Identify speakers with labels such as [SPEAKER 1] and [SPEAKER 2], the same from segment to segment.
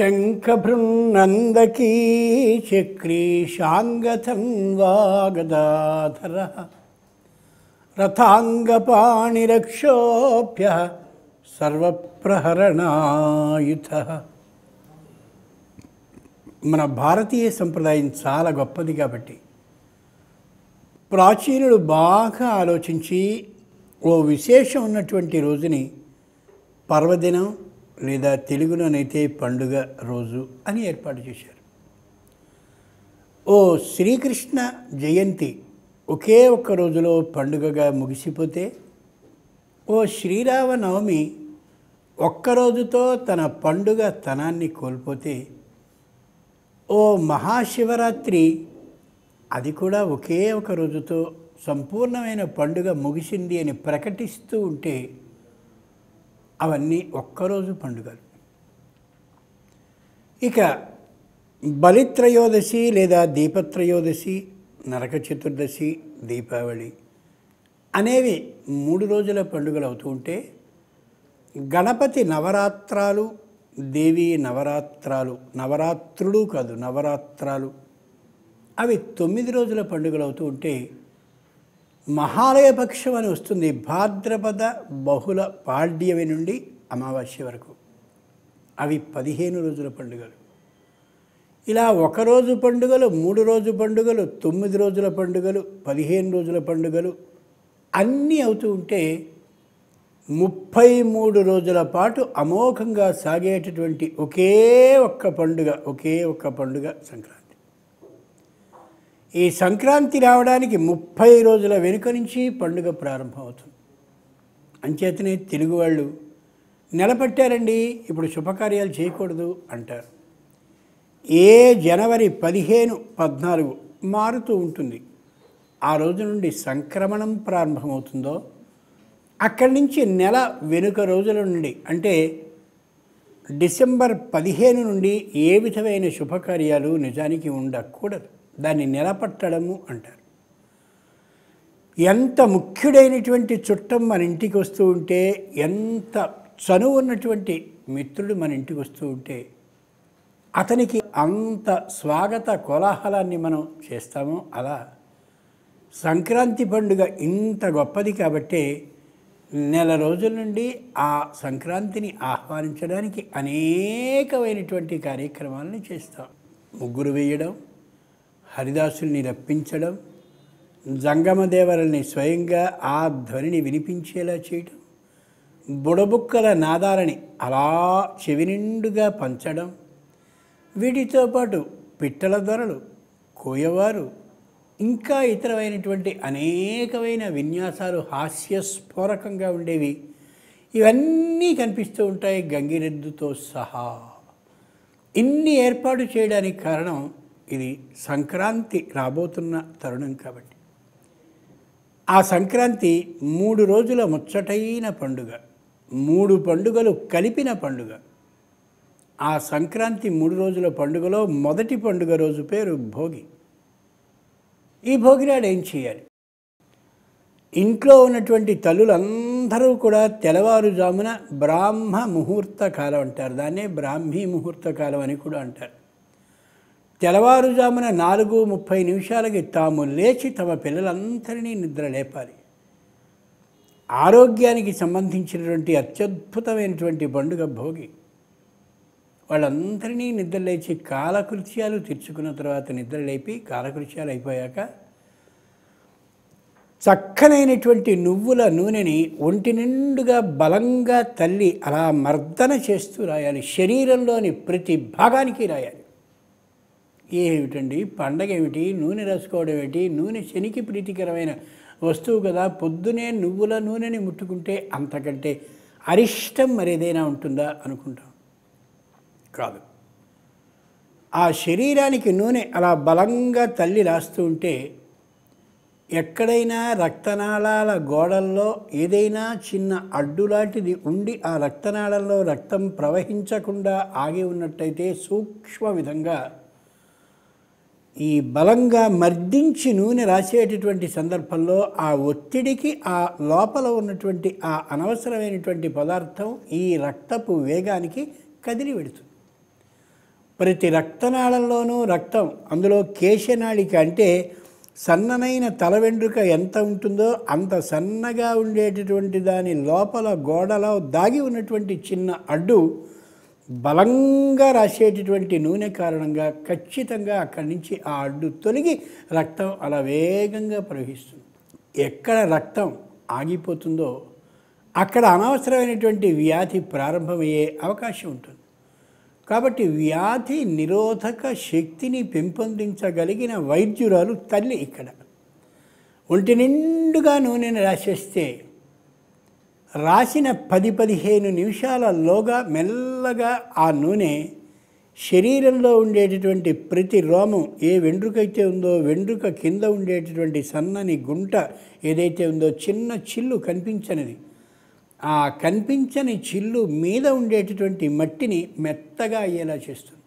[SPEAKER 1] శంఖభృన్నందకీ చక్రీశాంగతన్వాగదాధర రథాంగపాణిరక్షోభ్య సర్వప్రహరణాయుధ. మన భారతీయ సంప్రదాయం చాలా గొప్పది కాబట్టి ప్రాచీనుడు బాగా ఆలోచించి ఓ విశేషం ఉన్నటువంటి రోజుని పర్వదినం లేదా తెలుగులోనైతే పండుగ రోజు అని ఏర్పాటు చేశారు. ఓ శ్రీకృష్ణ జయంతి ఒకే ఒక్క రోజులో పండుగగా ముగిసిపోతే ఓ శ్రీరామనవమి ఒక్కరోజుతో తన పండుగ తనాన్ని కోల్పోతే ఓ మహాశివరాత్రి అది కూడా ఒకే ఒక రోజుతో సంపూర్ణమైన పండుగ ముగిసింది అని ప్రకటిస్తూ ఉంటే అవన్నీ ఒక్కరోజు పండుగలు. ఇక బలిత్రయోదశి లేదా దీపత్రయోదశి నరక చతుర్దశి దీపావళి అనేవి మూడు రోజుల పండుగలు అవుతూ ఉంటే గణపతి నవరాత్రాలు దేవి నవరాత్రాలు నవరాత్రులు కాదు నవరాత్రాలు అవి తొమ్మిది రోజుల పండుగలు అవుతూ ఉంటే మహాలయపక్షం అని వస్తుంది. భాద్రపద బహుళ పాడ్యమి నుండి అమావాస్య వరకు. అవి పదిహేను రోజుల పండుగలు. ఇలా ఒకరోజు పండుగలు మూడు రోజు పండుగలు తొమ్మిది రోజుల పండుగలు పదిహేను రోజుల పండుగలు అన్నీ అవుతూ ఉంటే ముప్పై మూడు రోజుల పాటు అమోఘంగా సాగేటటువంటి ఒకే ఒక్క పండుగ ఒకే ఒక్క పండుగ సంక్రాంతి. ఈ సంక్రాంతి రావడానికి ముప్పై రోజుల వెనుక నుంచి పండుగ ప్రారంభమవుతుంది. అంచేతనే తెలుగు వాళ్ళు నిలబట్టారండి ఇప్పుడు శుభకార్యాలు చేయకూడదు అంటారు. ఏ జనవరి పదిహేను పద్నాలుగు మారుతూ ఉంటుంది. ఆ రోజు నుండి సంక్రమణం ప్రారంభమవుతుందో అక్కడి నుంచి నెల వెనుక రోజుల నుండి అంటే డిసెంబర్ పదిహేను నుండి ఏ విధమైన శుభకార్యాలు నిజానికి ఉండకూడదు. దాన్ని నిలబట్టడము అంటారు. ఎంత ముఖ్యుడైనటువంటి చుట్టం మన ఇంటికి వస్తూ ఉంటే ఎంత చనువు ఉన్నటువంటి మిత్రుడు మన ఇంటికి వస్తూ ఉంటే అతనికి అంత స్వాగత కోలాహలాన్ని మనం చేస్తామో. అలా సంక్రాంతి పండుగ ఇంత గొప్పది కాబట్టి నెల రోజుల నుండి ఆ సంక్రాంతిని ఆహ్వానించడానికి అనేకమైనటువంటి కార్యక్రమాలను చేస్తాం. ముగ్గురు వేయడం హరిదాసుల్ని రప్పించడం జంగమదేవరల్ని స్వయంగా ఆ ధ్వనిని వినిపించేలా చేయడం బుడబుక్కల నాదాలని అలా చెవినిండుగా పంచడం వీటితో పాటు పిట్టల దొరలు కోయవారు ఇంకా ఇతరమైనటువంటి అనేకమైన విన్యాసాలు హాస్యస్ఫోరకంగా ఉండేవి. ఇవన్నీ కనిపిస్తూ ఉంటాయి గంగిరెద్దుతో సహా. ఇన్ని ఏర్పాటు చేయడానికి కారణం ఇది సంక్రాంతి రాబోతున్న తరుణం కాబట్టి. ఆ సంక్రాంతి మూడు రోజుల ముచ్చటైన పండుగ మూడు పండుగలు కలిపిన పండుగ. ఆ సంక్రాంతి మూడు రోజుల పండుగలో మొదటి పండుగ రోజు పేరు భోగి. ఈ భోగి నాడు ఏం చేయాలి? ఇంట్లో ఉన్నటువంటి తల్లులందరూ కూడా తెల్లవారుజామున బ్రాహ్మ ముహూర్త కాలం అంటారు. దాన్నే బ్రాహ్మీ ముహూర్త కాలం అని కూడా అంటారు. తెల్లవారుజామున నాలుగు ముప్పై నిమిషాలకి తాము లేచి తమ పిల్లలందరినీ నిద్ర లేపాలి. ఆరోగ్యానికి సంబంధించినటువంటి అత్యద్భుతమైనటువంటి పండుగ భోగి. వాళ్ళందరినీ నిద్ర లేచి కాలకృత్యాలు తీర్చుకున్న తర్వాత నిద్ర లేపి కాలకృత్యాలు అయిపోయాక చక్కనైనటువంటి నువ్వుల నూనెని ఒంటి నిండుగా బలంగా తల్లి అలా మర్దన చేస్తూ రాయాలి. శరీరంలోని ప్రతి భాగానికి రాయాలి. ఏమిటండి? పండగ ఏమిటి నూనె రాసుకోవడం ఏమిటి నూనె శనికి ప్రీతికరమైన వస్తువు కదా. పొద్దునే నువ్వుల నూనెని ముట్టుకుంటే అంతకంటే అరిష్టం మరేదైనా ఉంటుందా అనుకుంటాం. కాదు. ఆ శరీరానికి నూనె అలా బలంగా తల్లి రాస్తూ ఉంటే ఎక్కడైనా రక్తనాళాల గోడల్లో ఏదైనా చిన్న అడ్డులాంటిది ఉండి ఆ రక్తనాళంలో రక్తం ప్రవహించకుండా ఆగి ఉన్నట్టయితే సూక్ష్మ విధంగా ఈ బలంగా మర్దించి నూనె రాసేటటువంటి సందర్భంలో ఆ ఒత్తిడికి ఆ లోపల ఉన్నటువంటి ఆ అనవసరమైనటువంటి పదార్థం ఈ రక్తపు వేగానికి కదిలి పెడుతుంది ప్రతి రక్తనాళంలోనూ రక్తం అందులో కేశనాళిక అంటే సన్ననైన తల వెండ్రుక ఎంత ఉంటుందో అంత సన్నగా ఉండేటటువంటి దాని లోపల గోడలో దాగి ఉన్నటువంటి చిన్న అడ్డు బలంగా రాసేటటువంటి నూనె కారణంగా ఖచ్చితంగా అక్కడి నుంచి ఆ అడ్డు తొలగి రక్తం అలా వేగంగా ప్రవహిస్తుంది. ఎక్కడ రక్తం ఆగిపోతుందో అక్కడ అనవసరమైనటువంటి వ్యాధి ప్రారంభమయ్యే అవకాశం ఉంటుంది. కాబట్టి వ్యాధి నిరోధక శక్తిని పెంపొందించగలిగిన వైద్యురాలు తల్లి ఇక్కడ. ఒంటి నిండుగా నూనెను రాసేస్తే రాసిన పది పదిహేను నిమిషాలలోగా మెల్లగా ఆ నూనె శరీరంలో ఉండేటటువంటి ప్రతి రోమం ఏ వెండ్రుకైతే ఉందో వెండ్రుక కింద ఉండేటటువంటి సన్నని గుంట ఏదైతే ఉందో చిన్న చిల్లు కనిపించనిది. ఆ కనిపించని చిల్లు మీద ఉండేటటువంటి మట్టిని మెత్తగా అయ్యేలా చేస్తుంది.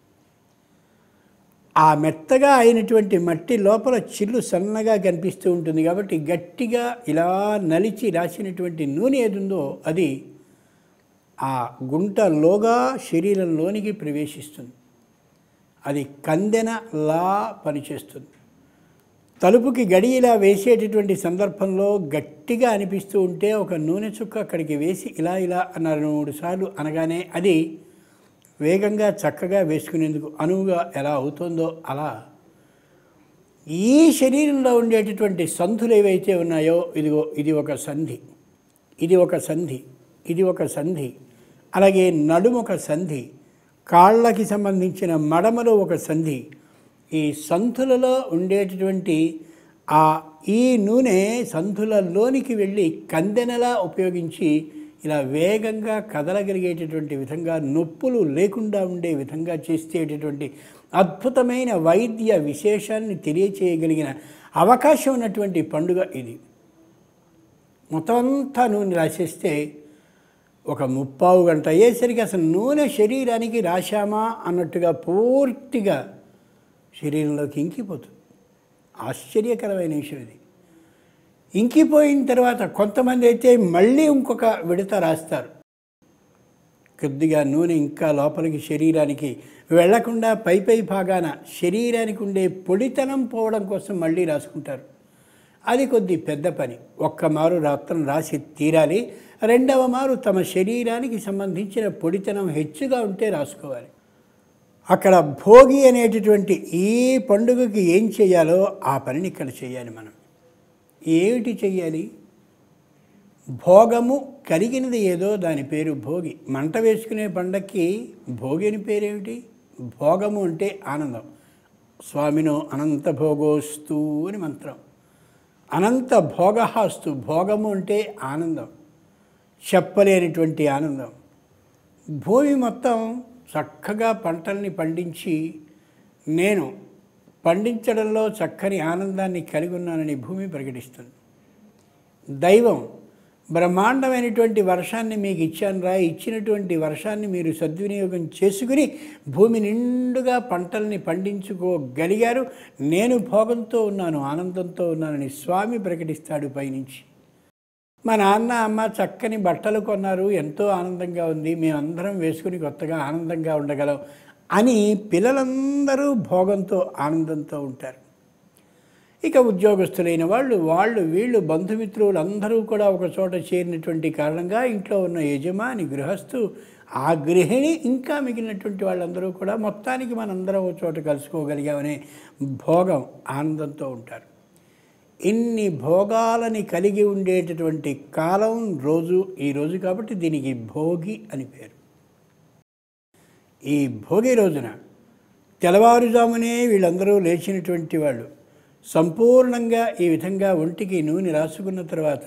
[SPEAKER 1] ఆ మెత్తగా అయినటువంటి మట్టి లోపల చిల్లు సన్నగా కనిపిస్తూ ఉంటుంది కాబట్టి గట్టిగా ఇలా నలిచి రాసినటువంటి నూనె ఏది ఉందో అది ఆ గుంటలోగా శరీరంలోనికి ప్రవేశిస్తుంది. అది కందెనలా పనిచేస్తుంది. తలుపుకి గడి ఇలా వేసేటటువంటి సందర్భంలో గట్టిగా అనిపిస్తూ ఉంటే ఒక నూనె చుక్క అక్కడికి వేసి ఇలా ఇలా అన్న మూడు సార్లు అనగానే అది వేగంగా చక్కగా వేసుకునేందుకు అనువుగా ఎలా అవుతుందో అలా. ఈ శరీరంలో ఉండేటటువంటి సంధులు ఏవైతే ఉన్నాయో ఇదిగో ఇది ఒక సంధి ఇది ఒక సంధి ఇది ఒక సంధి అలాగే నడుము ఒక సంధి కాళ్ళకి సంబంధించిన మడమలో ఒక సంధి. ఈ సంధులలో ఉండేటటువంటి ఆ ఈ నూనె సంధులలోనికి వెళ్ళి కందెనలా ఉపయోగించి ఇలా వేగంగా కదలగలిగేటటువంటి విధంగా నొప్పులు లేకుండా ఉండే విధంగా చేసేటటువంటి అద్భుతమైన వైద్య విశేషాన్ని తెలియచేయగలిగిన అవకాశం ఉన్నటువంటి పండుగ ఇది. మొత్తం అంతా నూనె రాసేస్తే ఒక ముప్పావు గంట అయ్యేసరికి అసలు నూనె శరీరానికి రాశామా అన్నట్టుగా పూర్తిగా శరీరంలోకి ఇంకిపోతుంది. ఆశ్చర్యకరమైన విషయం ఇది. ఇంకిపోయిన తర్వాత కొంతమంది అయితే మళ్ళీ ఇంకొక విడత రాస్తారు. కొద్దిగా నూనె ఇంకా లోపలికి శరీరానికి వెళ్ళకుండా పై పై భాగాన శరీరానికి ఉండే పొడితనం పోవడం కోసం మళ్ళీ రాసుకుంటారు. అది కొద్ది పెద్ద పని. ఒక్క మారు రాత్రం రాసి తీరాలి. రెండవ మారు తమ శరీరానికి సంబంధించిన పొడితనం హెచ్చుగా ఉంటే రాసుకోవాలి. అక్కడ భోగి అనేటటువంటి ఈ పండుగకి ఏం చేయాలో ఆ పనిని ఇక్కడ చేయాలి మనం. ఏమిటి చెయ్యాలి? భోగము కలిగినది ఏదో దాని పేరు భోగి. మంట వేసుకునే పండక్కి భోగి అని పేరేమిటి? భోగము అంటే ఆనందం. స్వామినో అనంత భోగోస్తు అని మంత్రం. అనంత భోగహాస్తు భోగము అంటే ఆనందం. చెప్పలేనటువంటి ఆనందం. భూమి మొత్తం చక్కగా పంటల్ని పండించి నేను పండించడంలో చక్కని ఆనందాన్ని కలిగి ఉన్నానని భూమి ప్రకటిస్తుంది. దైవం బ్రహ్మాండమైనటువంటి వర్షాన్ని మీకు ఇచ్చాను రా ఇచ్చినటువంటి వర్షాన్ని మీరు సద్వినియోగం చేసుకుని భూమి నిండుగా పంటల్ని పండించుకోగలిగారు. నేను భోగంతో ఉన్నాను ఆనందంతో ఉన్నానని స్వామి ప్రకటిస్తాడు పైనుంచి. మా నాన్న అమ్మ చక్కని బట్టలు కొన్నారు ఎంతో ఆనందంగా ఉంది. మేమందరం వేసుకుని కొత్తగా ఆనందంగా ఉండగలం. అని పిల్లలందరూ భోగంతో ఆనందంతో ఉంటారు. ఇక ఉద్యోగస్తులైన వాళ్ళు వాళ్ళు వీళ్ళు బంధుమిత్రులు అందరూ కూడా ఒక చోట చేరినటువంటి కారణంగా ఇంట్లో ఉన్న యజమాని గృహస్థు ఆ గృహిణి ఇంకా మిగిలినటువంటి వాళ్ళందరూ కూడా మొత్తానికి మనందరం ఒక చోట కలుసుకోగలిగామనే భోగం ఆనందంతో ఉంటారు. ఇన్ని భోగాలని కలిగి ఉండేటటువంటి కాలం రోజు ఈరోజు కాబట్టి దీనికి భోగి అని పేరు. ఈ భోగి రోజున తెల్లవారుజామునే వీళ్ళందరూ లేచినటువంటి వాళ్ళు సంపూర్ణంగా ఈ విధంగా ఒంటికి నూనె రాసుకున్న తర్వాత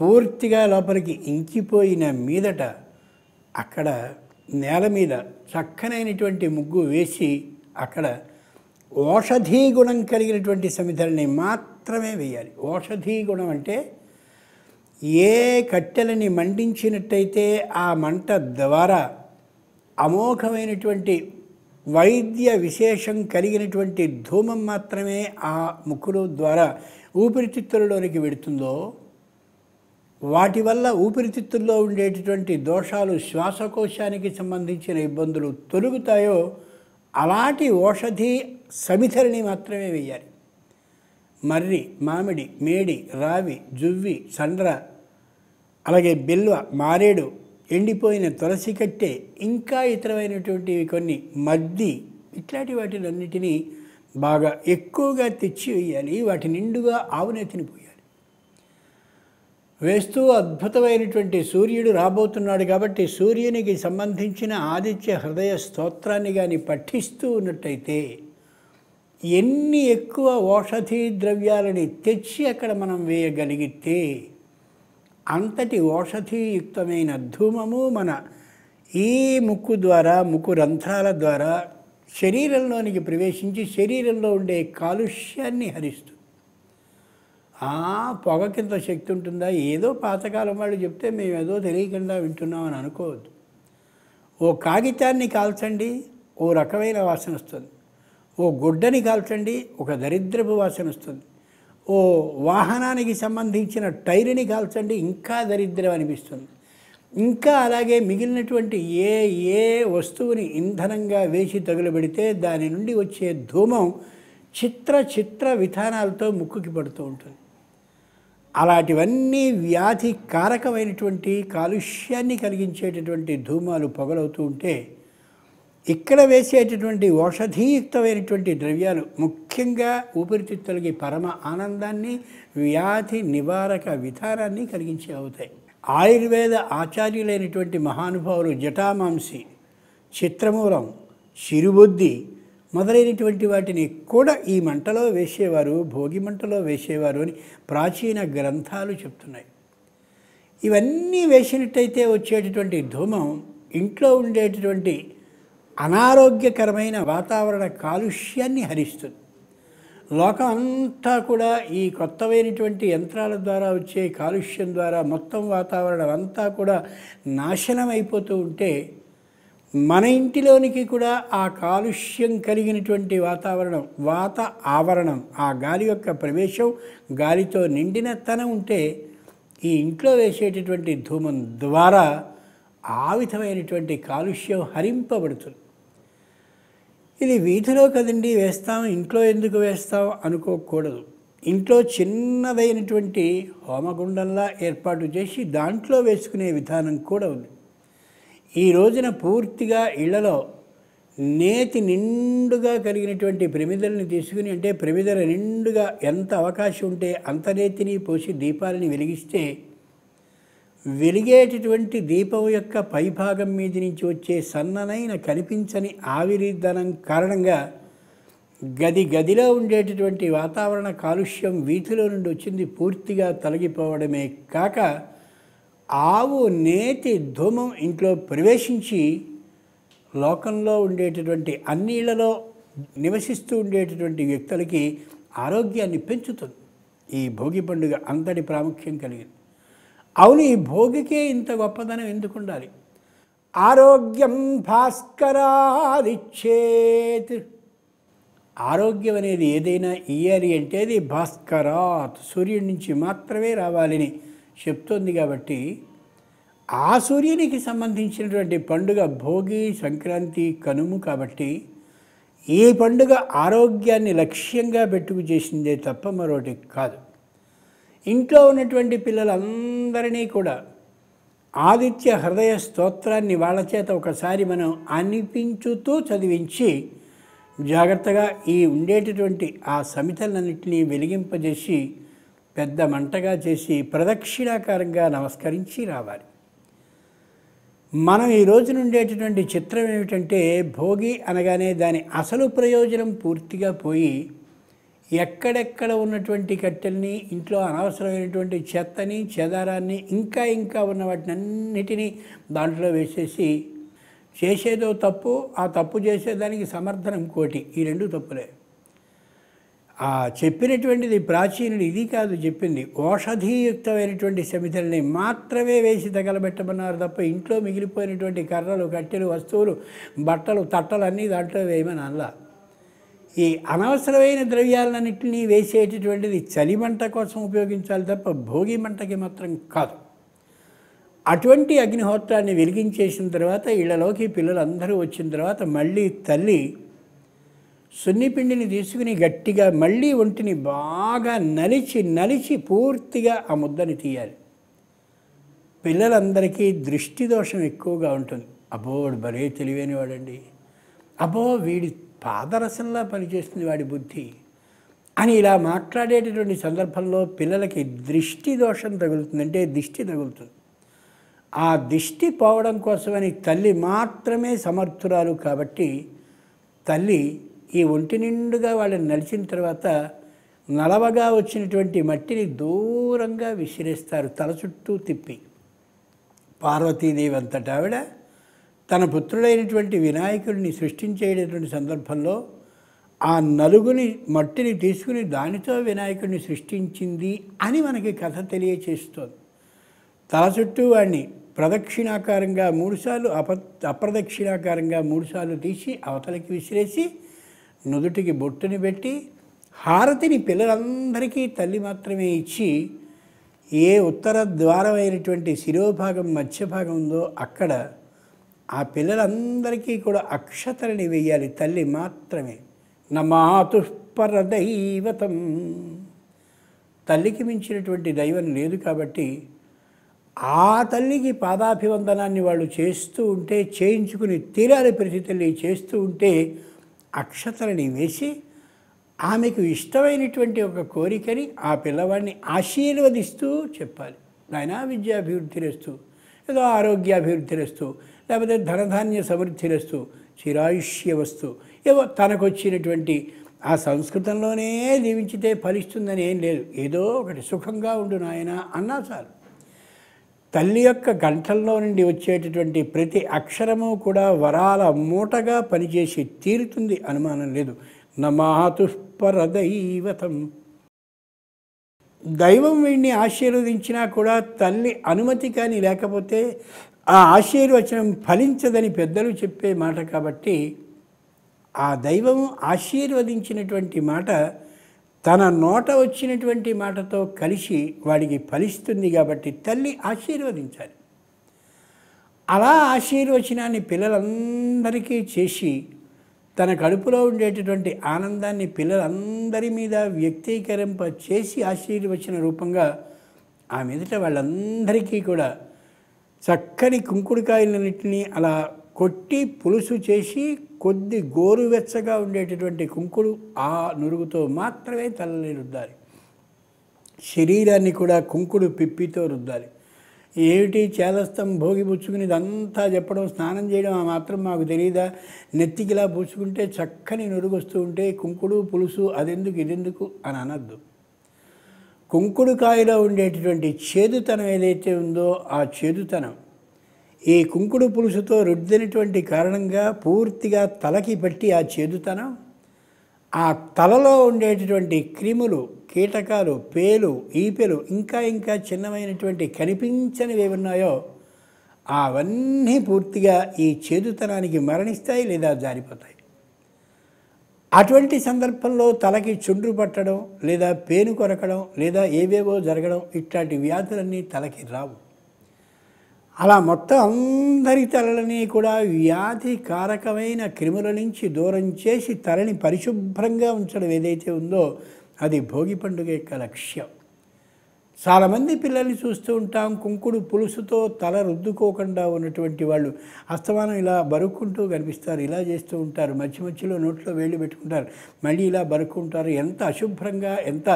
[SPEAKER 1] పూర్తిగా లోపలికి ఇంకిపోయిన మీదట అక్కడ నేల మీద చక్కనైనటువంటి ముగ్గు వేసి అక్కడ ఓషధీ గుణం కలిగినటువంటి సమిధల్ని మాత్రమే వేయాలి. ఓషధీ గుణం అంటే ఏ కట్టెలని మండించినట్టయితే ఆ మంట ద్వారా అమోఘమైనటువంటి వైద్య విశేషం కలిగినటువంటి ధూమం మాత్రమే ఆ ముక్కులు ద్వారా ఊపిరితిత్తులలోనికి వెడుతుందో వాటి వల్ల ఊపిరితిత్తుల్లో ఉండేటటువంటి దోషాలు శ్వాసకోశానికి సంబంధించిన ఇబ్బందులు తొలుగుతాయో అలాంటి ఓషధి సమిధరిని మాత్రమే వేయాలి మర్రి మామిడి మేడి రావి జువ్వి సండ్ర అలాగే బిల్వ మారేడు ఎండిపోయిన తులసి కట్టె ఇంకా ఇతరమైనటువంటివి కొన్ని మద్ది ఇట్లాంటి వాటినన్నిటినీ బాగా ఎక్కువగా తెచ్చి వేయాలి. వాటి నిండుగా ఆవునేతిని పోయాలి. వేస్తూ అద్భుతమైనటువంటి సూర్యుడు రాబోతున్నాడు కాబట్టి సూర్యునికి సంబంధించిన ఆదిత్య హృదయ స్తోత్రాన్ని కానీ పఠిస్తూ ఉన్నట్టయితే ఎన్ని ఎక్కువ ఔషధీ ద్రవ్యాలని తెచ్చి అక్కడ మనం వేయగలిగితే అంతటి ఔషధీయుక్తమైన ధూమము మన ఈ ముక్కు ద్వారా ముక్కు రంధ్రాల ద్వారా శరీరంలోనికి ప్రవేశించి శరీరంలో ఉండే కాలుష్యాన్ని హరిస్తుంది ఆ పొగకింత శక్తి ఉంటుందా? ఏదో పాతకాలం వాళ్ళు చెప్తే మేము ఏదో తెలియకుండా వింటున్నామని అనుకోవద్దు. ఓ కాగితాన్ని కాల్చండి ఓ రకమైన వాసన వస్తుంది. ఓ గుడ్డని కాల్చండి ఒక దరిద్రపు వాసన వస్తుంది. ఓ వాహనానికి సంబంధించిన టైర్ని కాల్చండి ఇంకా దరిద్రం అనిపిస్తుంది. ఇంకా అలాగే మిగిలినటువంటి ఏ ఏ వస్తువుని ఇంధనంగా వేసి తగులబెడితే దాని నుండి వచ్చే ధూమం చిత్ర చిత్ర విధానాలతో ముక్కుకి పడుతూ ఉంటుంది. అలాంటివన్నీ వ్యాధి కారకమైనటువంటి కాలుష్యాన్ని కలిగించేటటువంటి ధూమాలు పొగలవుతూ ఉంటే ఇక్కడ వేసేటటువంటి ఔషధీయుక్తమైనటువంటి ద్రవ్యాలు ముఖ్యంగా ఊపిరితిత్తులకి పరమ ఆనందాన్ని వ్యాధి నివారక విధానాన్ని కలిగించి అవుతాయి. ఆయుర్వేద ఆచార్యులైనటువంటి మహానుభావులు జటామాంసి చిత్రమూలం చిరుబుద్ధి మొదలైనటువంటి వాటిని కూడా ఈ మంటలో వేసేవారు భోగి మంటలో వేసేవారు అని ప్రాచీన గ్రంథాలు చెప్తున్నాయి. ఇవన్నీ వేసినట్టయితే వచ్చేటటువంటి ధూమం ఇంట్లో ఉండేటటువంటి అనారోగ్యకరమైన వాతావరణ కాలుష్యాన్ని హరిస్తుంది. లోకం అంతా కూడా ఈ కొత్తవైనటువంటి యంత్రాల ద్వారా వచ్చే కాలుష్యం ద్వారా మొత్తం వాతావరణం అంతా కూడా నాశనం అయిపోతూ ఉంటే మన ఇంటిలోనికి కూడా ఆ కాలుష్యం కలిగినటువంటి వాతావరణం వాత ఆవరణం ఆ గాలి యొక్క ప్రవేశం గాలితో నిండిన తనం ఉంటే ఈ ఇంట్లో వేసేటటువంటి ధూమం ద్వారా ఆ విధమైనటువంటి కాలుష్యం హరింపబడుతుంది. ఇది వీధిలో కదండి వేస్తాం ఇంట్లో ఎందుకు వేస్తాం అనుకోకూడదు. ఇంట్లో చిన్నదైనటువంటి హోమగుండంలా ఏర్పాటు చేసి దాంట్లో వేసుకునే విధానం కూడా ఉంది. ఈ రోజున పూర్తిగా ఇళ్ళలో నేతి నిండుగా కలిగినటువంటి ప్రమిదల్ని తీసుకుని అంటే ప్రమిదల నిండుగా ఎంత అవకాశం ఉంటే అంత నేతిని పోసి దీపాలని వెలిగిస్తే వెలిగేటటువంటి దీపం యొక్క పైభాగం మీద నుంచి వచ్చే సన్ననైన కనిపించని ఆవిరిదనం కారణంగా గది గదిలో ఉండేటటువంటి వాతావరణ కాలుష్యం వీధిలో నుండి వచ్చింది పూర్తిగా తొలగిపోవడమే కాక ఆవు నేతి ధూమం ఇంట్లో ప్రవేశించి లోకంలో ఉండేటటువంటి అన్నిళ్ళలో నివసిస్తూ ఉండేటటువంటి వ్యక్తులకి ఆరోగ్యాన్ని పెంచుతుంది. ఈ భోగి పండుగ అంతటి ప్రాముఖ్యం కలిగింది. అవును ఈ భోగికే ఇంత గొప్పదనం ఎందుకు ఉండాలి ఆరోగ్యం భాస్కరాదిచ్చేత్. ఆరోగ్యం అనేది ఏదైనా ఇయ్యాలి అంటే అది భాస్కరాత్ సూర్యుడి నుంచి మాత్రమే రావాలని చెప్తోంది కాబట్టి ఆ సూర్యునికి సంబంధించినటువంటి పండుగ భోగి సంక్రాంతి కనుము కాబట్టి ఈ పండుగ ఆరోగ్యాన్ని లక్ష్యంగా పెట్టుకు చేసిందే తప్ప మరొకటి కాదు. ఇంట్లో ఉన్నటువంటి పిల్లలందరినీ కూడా ఆదిత్య హృదయ స్తోత్రాన్ని వాళ్ళ చేత ఒకసారి మనం అనిపించుతూ చదివించి జాగ్రత్తగా ఈ ఉండేటటువంటి ఆ సమితలన్నింటినీ వెలిగింపజేసి పెద్ద మంటగా చేసి ప్రదక్షిణాకారంగా నమస్కరించి రావాలి. మనం ఈ రోజున ఉండేటటువంటి చిత్రం ఏమిటంటే భోగి అనగానే దాని అసలు ప్రయోజనం పూర్తిగా పోయి ఎక్కడెక్కడ ఉన్నటువంటి కట్టెల్ని ఇంట్లో అనవసరమైనటువంటి చెత్తని చెదారాన్ని ఇంకా ఇంకా ఉన్న వాటిని అన్నిటినీ దాంట్లో వేసేసి చేసేదో తప్పు ఆ తప్పు చేసేదానికి సమర్థనం కోటి. ఈ రెండు తప్పులే. ఆ చెప్పినటువంటిది ప్రాచీనుడు ఇది కాదు చెప్పింది. ఔషధీయుక్తమైనటువంటి సమితుల్ని మాత్రమే వేసి తగలబెట్టమన్నారు తప్ప ఇంట్లో మిగిలిపోయినటువంటి కర్రలు కట్టెలు వస్తువులు బట్టలు తట్టలు అన్నీ దాంట్లో వేయమని అల్లా ఈ అనవసరమైన ద్రవ్యాలన్నింటినీ వేసేటటువంటిది చలిమంట కోసం ఉపయోగించాలి తప్ప భోగి మంటకి మాత్రం కాదు. అటువంటి అగ్నిహోత్రాన్ని వెలిగించేసిన తర్వాత ఇళ్ళలోకి పిల్లలందరూ వచ్చిన తర్వాత మళ్ళీ తల్లి సున్నిపిండిని తీసుకుని గట్టిగా మళ్ళీ ఒంటిని బాగా నలిచి నలిచి పూర్తిగా ఆ ముద్దని తీయాలి. పిల్లలందరికీ దృష్టి దోషం ఎక్కువగా ఉంటుంది. అబ్బో వాడు భలే తెలివైన వాడండి అబ్బో వీడి పాదరసంలా పనిచేస్తుంది వాడి బుద్ధి. అని ఇలా మాట్లాడేటటువంటి సందర్భంలో పిల్లలకి దృష్టి దోషం తగులుతుంది అంటే దిష్టి తగులుతుంది. ఆ దిష్టి పోవడం కోసమని తల్లి మాత్రమే సమర్థురాలు కాబట్టి తల్లి ఈ ఒంటి నిండుగా వాళ్ళని నడిచిన తర్వాత నలవగా వచ్చినటువంటి మట్టిని దూరంగా విసిరేస్తారు తల చుట్టూ తిప్పి. పార్వతీదేవి అంతటా ఆవిడ తన పుత్రుడైనటువంటి వినాయకుడిని సృష్టించేటటువంటి సందర్భంలో ఆ నలుగుని మట్టిని తీసుకుని దానితో వినాయకుడిని సృష్టించింది అని మనకి కథ తెలియచేస్తోంది. తల చుట్టూ వాడిని ప్రదక్షిణాకారంగా మూడుసార్లు అప అప్రదక్షిణాకారంగా మూడుసార్లు తీసి అవతలకి విసిరేసి నుదుటికి బొట్టుని పెట్టి హారతిని పిల్లలందరికీ తల్లి మాత్రమే ఇచ్చి ఏ ఉత్తర ద్వారమైనటువంటి శిరోభాగం మధ్య భాగం ఉందో అక్కడ ఆ పిల్లలందరికీ కూడా అక్షతలని వేయాలి తల్లి మాత్రమే. నమాతుపర దైవతం తల్లికి మించినటువంటి దైవం లేదు కాబట్టి ఆ తల్లికి పాదాభివందనాన్ని వాళ్ళు చేస్తూ ఉంటే చేయించుకుని తీరాలి ప్రతి తల్లి చేస్తూ ఉంటే అక్షతలని వేసి ఆమెకు ఇష్టమైనటువంటి ఒక కోరికని ఆ పిల్లవాడిని ఆశీర్వదిస్తూ చెప్పాలి. నాయన విద్యాభివృద్ధిరేస్తూ ఏదో ఆరోగ్యాభివృద్ధిరేస్తూ లేకపోతే ధనధాన్య సమృద్ధిరస్తు చిరాయుష్య వస్తు ఏవో తనకు వచ్చినటువంటి ఆ సంస్కృతంలోనే దీవించితే ఫలిస్తుందని ఏం లేదు. ఏదో ఒకటి సుఖంగా ఉండు నాయన అన్నా చాలు. తల్లి యొక్క గంటల్లో నుండి వచ్చేటటువంటి ప్రతి అక్షరము కూడా వరాల మూటగా పనిచేసి తీరుతుంది అనుమానం లేదు. నమాతుష్పరదైవతం దైవం వీడిని ఆశీర్వదించినా కూడా తల్లి అనుమతి కానీ లేకపోతే ఆ ఆశీర్వచనం ఫలించదని పెద్దలు చెప్పే మాట కాబట్టి ఆ దైవం ఆశీర్వదించినటువంటి మాట తన నోట వచ్చినటువంటి మాటతో కలిసి వాడికి ఫలిస్తుంది కాబట్టి తల్లి ఆశీర్వదించాలి. అలా ఆశీర్వచనాన్ని పిల్లలందరికీ చేసి తన కడుపులో ఉండేటటువంటి ఆనందాన్ని పిల్లలందరి మీద వ్యక్తీకరింప చేసి ఆశీర్వచన రూపంగా ఆ మీదట వాళ్ళందరికీ కూడా చక్కని కుంకుడుకాయలన్నింటినీ అలా కొట్టి పులుసు చేసి కొద్ది గోరువెచ్చగా ఉండేటటువంటి కుంకుడు ఆ నురుగుతో మాత్రమే తలని రుద్దాలి. శరీరాన్ని కూడా కుంకుడు పిప్పితో రుద్దాలి. ఏమిటి చేలస్తం భోగి పుచ్చుకుని ఇదంతా చెప్పడం స్నానం చేయడం ఆ మాత్రం మాకు తెలియదా నెత్తికిలా పుచ్చుకుంటే చక్కని నురుగు వస్తూ ఉంటే కుంకుడు పులుసు అదెందుకు ఇదెందుకు అని అనద్దు. కుంకుడుకాయలో ఉండేటటువంటి చేదుతనం ఏదైతే ఉందో ఆ చేదుతనం ఈ కుంకుడు పులుసుతో రుద్దినటువంటి కారణంగా పూర్తిగా తలకి పట్టి ఆ చేదుతనం ఆ తలలో ఉండేటటువంటి క్రిములు కీటకాలు పేలు ఈపెలు ఇంకా ఇంకా చిన్నమైనటువంటి కనిపించనివి ఏమున్నాయో అవన్నీ పూర్తిగా ఈ చేదుతనానికి మరణిస్తాయి లేదా జారిపోతాయి. అటువంటి సందర్భంలో తలకి చుండ్రు పట్టడం లేదా పేను కొరకడం లేదా ఏవేవో జరగడం ఇట్లాంటి వ్యాధులన్నీ తలకి రావు. అలా మొత్తం అందరి తలలని కూడా వ్యాధి కారకమైన క్రిముల నుంచి దూరం చేసి తలని పరిశుభ్రంగా ఉంచడం ఏదైతే ఉందో అది భోగి పండుగ యొక్క లక్ష్యం. చాలామంది పిల్లల్ని చూస్తూ ఉంటాం కుంకుడు పులుసుతో తల రుద్దుకోకుండా ఉన్నటువంటి వాళ్ళు అస్తమానం ఇలా బరుక్కుంటూ కనిపిస్తారు ఇలా చేస్తూ ఉంటారు మధ్య మధ్యలో నోట్లో వేళ్ళు పెట్టుకుంటారు మళ్ళీ ఇలా బరుక్కుంటారు ఎంత అశుభ్రంగా ఎంత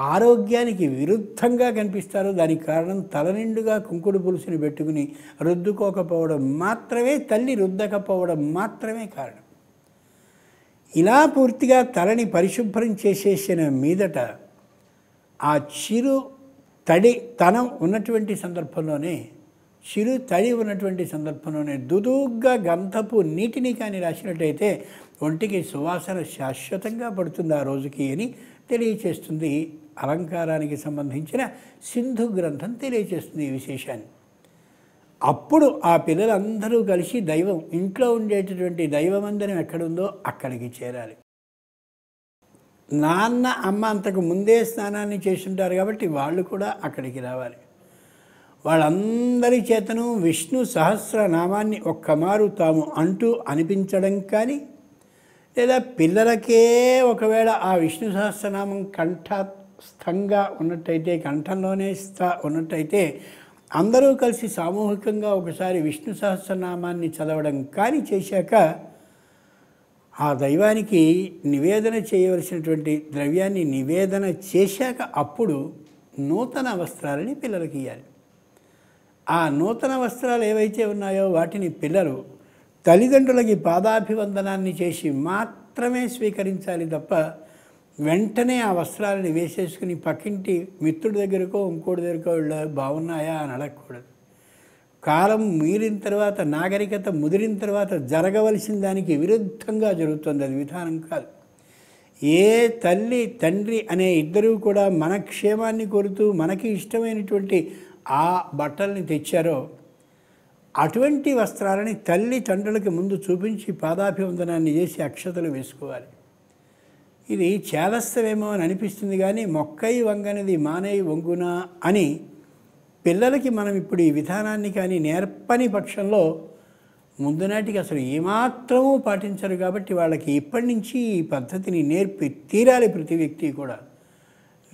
[SPEAKER 1] ఆరోగ్యానికి విరుద్ధంగా కనిపిస్తారో దానికి కారణం తల నిండుగా కుంకుడు పులుసుని పెట్టుకుని రుద్దుకోకపోవడం మాత్రమే తల్లి రుద్దకపోవడం మాత్రమే కారణం. ఇలా పూర్తిగా తలని పరిశుభ్రం చేసేసిన మీదట ఆ చిరు తడి తనం ఉన్నటువంటి సందర్భంలోనే చిరు తడి ఉన్నటువంటి సందర్భంలోనే దుదుగ్గా గంధపు నీటిని కానీ రాసినట్టయితే ఒంటికి సువాసన శాశ్వతంగా పడుతుంది ఆ రోజుకి అని తెలియచేస్తుంది. అలంకారానికి సంబంధించిన సింధు గ్రంథం తెలియచేస్తుంది ఈ విశేషాన్ని. అప్పుడు ఆ పిల్లలందరూ కలిసి దైవం ఇంట్లో ఉండేటటువంటి దైవమందిరం ఎక్కడుందో అక్కడికి చేరాలి. నాన్న అమ్మ అంతకు ముందే స్నానాన్ని చేస్తుంటారు కాబట్టి వాళ్ళు కూడా అక్కడికి రావాలి. వాళ్ళందరి చేతను విష్ణు సహస్రనామాన్ని ఒక్కమారు తాము అంటూ అనిపించడం కానీ లేదా పిల్లలకే ఒకవేళ ఆ విష్ణు సహస్రనామం కంఠస్థంగా ఉన్నట్టయితే కంఠంలోనే స్థ ఉన్నట్టయితే అందరూ కలిసి సామూహికంగా ఒకసారి విష్ణు సహస్రనామాన్ని చదవడం కానీ చేశాక ఆ దైవానికి నివేదన చేయవలసినటువంటి ద్రవ్యాన్ని నివేదన చేశాక అప్పుడు నూతన వస్త్రాలని పిల్లలకి ఇవ్వాలి ఆ నూతన వస్త్రాలు ఏవైతే ఉన్నాయో వాటిని పిల్లలు తల్లిదండ్రులకి పాదాభివందనాన్ని చేసి మాత్రమే స్వీకరించాలి తప్ప వెంటనే ఆ వస్త్రాలని వేసేసుకుని పక్కింటి మిత్రుడి దగ్గరకో ఇంకోటి దగ్గరకో వెళ్ళ బాగున్నాయా అని అడగకూడదు. కాలం మీరిన తర్వాత నాగరికత ముదిరిన తర్వాత జరగవలసిన దానికి విరుద్ధంగా జరుగుతుంది. అది విధానం కాదు. ఏ తల్లి తండ్రి అనే ఇద్దరూ కూడా మన క్షేమాన్ని కోరుతూ మనకి ఇష్టమైనటువంటి ఆ బట్టల్ని తెచ్చారో అటువంటి వస్త్రాలని తల్లి తండ్రులకి ముందు చూపించి పాదాభివందనాన్ని చేసి అక్షతలు వేసుకోవాలి. ఇది చేదస్తమేమో అని అనిపిస్తుంది కానీ మొక్కై వంగనిది మానై వంగునా అని పిల్లలకి మనం ఇప్పుడు ఈ విధానాన్ని కానీ నేర్పని పక్షంలో ముందు నాటికి అసలు ఏమాత్రమూ పాటించరు కాబట్టి వాళ్ళకి ఇప్పటి నుంచి ఈ పద్ధతిని నేర్పి తీరాలి ప్రతి వ్యక్తి కూడా.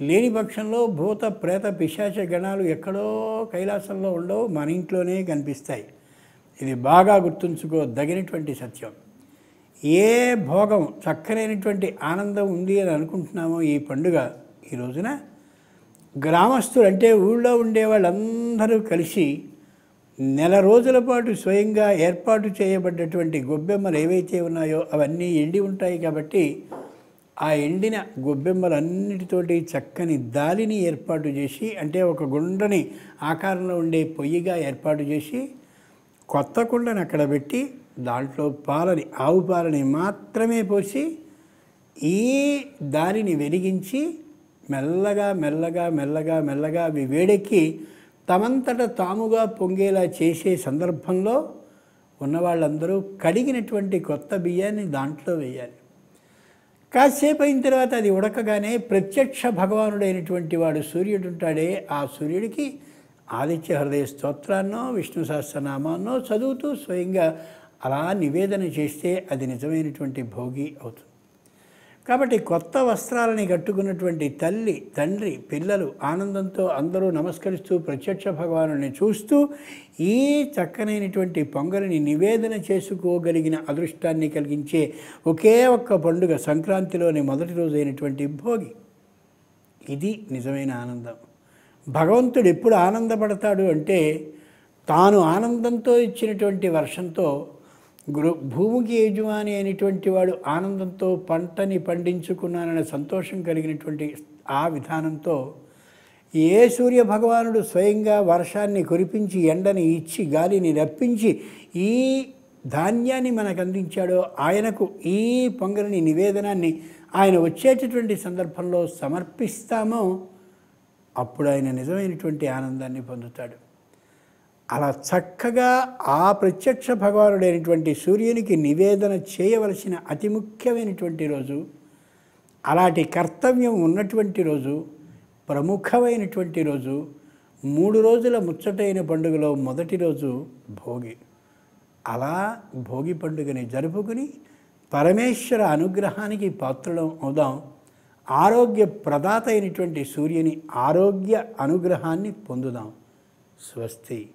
[SPEAKER 1] లేని పక్షంలో భూత ప్రేత పిశాచ గణాలు ఎక్కడో కైలాసంలో ఉండవు మన ఇంట్లోనే కనిపిస్తాయి. ఇది బాగా గుర్తుంచుకోదగినటువంటి సత్యం. ఏ భోగం చక్కనైనటువంటి ఆనందం ఉంది అని అనుకుంటున్నామో ఈ పండుగ ఈ రోజున? గ్రామస్తులు అంటే ఊళ్ళో ఉండే వాళ్ళందరూ కలిసి నెల రోజుల పాటు స్వయంగా ఏర్పాటు చేయబడ్డటువంటి గొబ్బెమ్మలు ఏవైతే ఉన్నాయో అవన్నీ ఎండి ఉంటాయి కాబట్టి ఆ ఎండిన గొబ్బెమ్మలన్నిటితోటి చక్కని దాలిని ఏర్పాటు చేసి అంటే ఒక గుండని ఆకారంలో ఉండే పొయ్యిగా ఏర్పాటు చేసి కొత్త కుండని అక్కడ పెట్టి దాంట్లో పాలని ఆవు పాలని మాత్రమే పోసి ఈ దారిని వెలిగించి మెల్లగా మెల్లగా మెల్లగా మెల్లగా అవి వేడెక్కి తమంతట తాముగా పొంగేలా చేసే సందర్భంలో ఉన్న వాళ్ళందరూ కడిగినటువంటి కొత్త బియ్యాన్ని దాంట్లో వేయాలి. కాసేపు అయిన తర్వాత అది ఉడకగానే ప్రత్యక్ష భగవానుడైనటువంటి వాడు సూర్యుడు ఉంటాడే. ఆ సూర్యుడికి ఆదిత్య హృదయ స్తోత్రాన్నో విష్ణు సహస్రనామాన్నో చదువుతూ స్వయంగా అలా నివేదన చేస్తే అది నిజమైనటువంటి భోగి అవుతుంది. కాబట్టి కొత్త వస్త్రాలని కట్టుకున్నటువంటి తల్లి తండ్రి పిల్లలు ఆనందంతో అందరూ నమస్కరిస్తూ ప్రత్యక్ష భగవాను చూస్తూ ఈ చక్కనైనటువంటి పొంగలిని నివేదన చేసుకోగలిగిన అదృష్టాన్ని కలిగించే ఒకే ఒక్క పండుగ సంక్రాంతిలోని మొదటి రోజైనటువంటి భోగి. ఇది నిజమైన ఆనందం. భగవంతుడు ఎప్పుడు ఆనందపడతాడు అంటే తాను ఆనందంతో ఇచ్చినటువంటి వర్షంతో భూమికి యజమాని అయినటువంటి వాడు ఆనందంతో పంటని పండించుకున్నాననే సంతోషం కలిగినటువంటి ఆ విధానంతో ఏ సూర్య భగవానుడు స్వయంగా వర్షాన్ని కురిపించి ఎండని ఇచ్చి గాలిని రప్పించి ఈ ధాన్యాన్ని మనకు అందించాడో ఆయనకు ఈ పొంగలిని నివేదనాన్ని ఆయన వచ్చేటటువంటి సందర్భంలో సమర్పిస్తామో అప్పుడు ఆయన నిజమైనటువంటి ఆనందాన్ని పొందుతాడు. అలా చక్కగా ఆ ప్రత్యక్ష భగవానుడైనటువంటి సూర్యునికి నివేదన చేయవలసిన అతి ముఖ్యమైనటువంటి రోజు అలాంటి కర్తవ్యం ఉన్నటువంటి రోజు ప్రముఖమైనటువంటి రోజు మూడు రోజుల ముచ్చటైన పండుగలో మొదటి రోజు భోగి. అలా భోగి పండుగని జరుపుకుని పరమేశ్వర అనుగ్రహానికి పాత్రలం అవుదాం. ఆరోగ్య ప్రదాత అయినటువంటి సూర్యుని ఆరోగ్య అనుగ్రహాన్ని పొందుదాం. స్వస్తి.